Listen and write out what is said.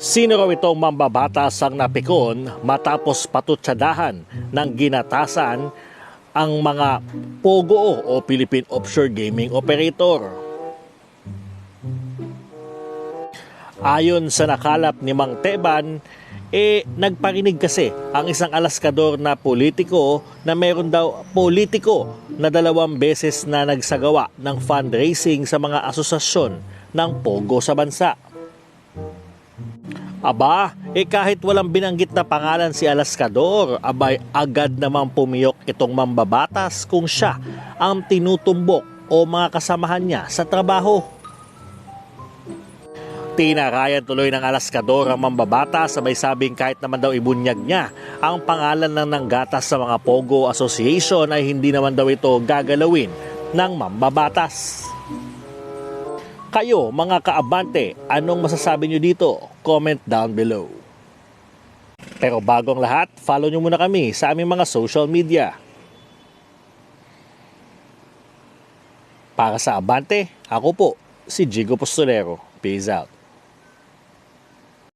Sino raw itong mambabatas ang napikon matapos patutsadahan ng ginatasan ang mga POGO o Philippine Offshore Gaming Operator? Ayon sa nakalap ni Mang Teban, eh nagparinig kasi ang isang alaskador na politiko na meron daw politiko na dalawang beses na nagsagawa ng fundraising sa mga asosasyon ng Pogo sa bansa. Aba, eh kahit walang binanggit na pangalan si Alaskador, abay agad namang pumiyok itong mambabatas kung siya ang tinutumbok o mga kasamahan niya sa trabaho. Tinarayan tuloy ng Alaskador ang mambabata sabay sabing kahit naman daw ibunyag niya ang pangalan ng nanggatas sa mga Pogo Association ay hindi naman daw ito gagalawin ng mambabatas. Kayo mga kaabante, anong masasabi nyo dito? Comment down below. Pero bagong lahat, follow nyo muna kami sa aming mga social media. Para sa Abante, ako po, si Jigo Postolero. Peace out.